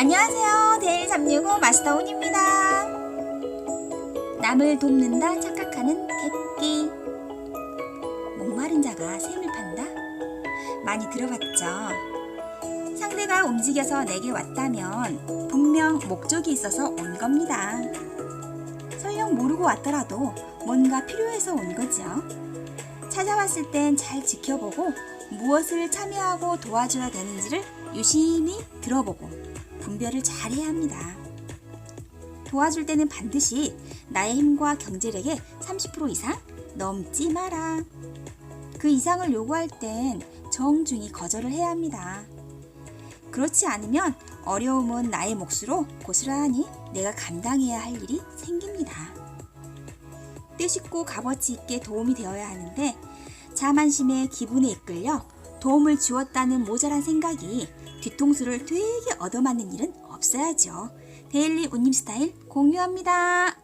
안녕하세요. 데일 365 마스터 온입니다. 남을 돕는다 착각하는 객기. 목마른 자가 샘을 판다? 많이 들어봤죠? 상대가 움직여서 내게 왔다면 분명 목적이 있어서 온 겁니다. 설령 모르고 왔더라도 뭔가 필요해서 온 거죠. 찾아왔을 땐 잘 지켜보고 무엇을 참여하고 도와줘야 되는지를 유심히 들어보고 분별을 잘 해야 합니다. 도와줄 때는 반드시 나의 힘과 경제력의 30% 이상 넘지 마라. 그 이상을 요구할 땐 정중히 거절을 해야 합니다. 그렇지 않으면 어려움은 나의 몫으로 고스란히 내가 감당해야 할 일이 생깁니다. 뜻있고 값어치 있게 도움이 되어야 하는데 자만심에 기분에 이끌려 도움을 주었다는 모자란 생각이 뒤통수를 되게 얻어맞는 일은 없어야죠. 데일리 운님 스타일 공유합니다.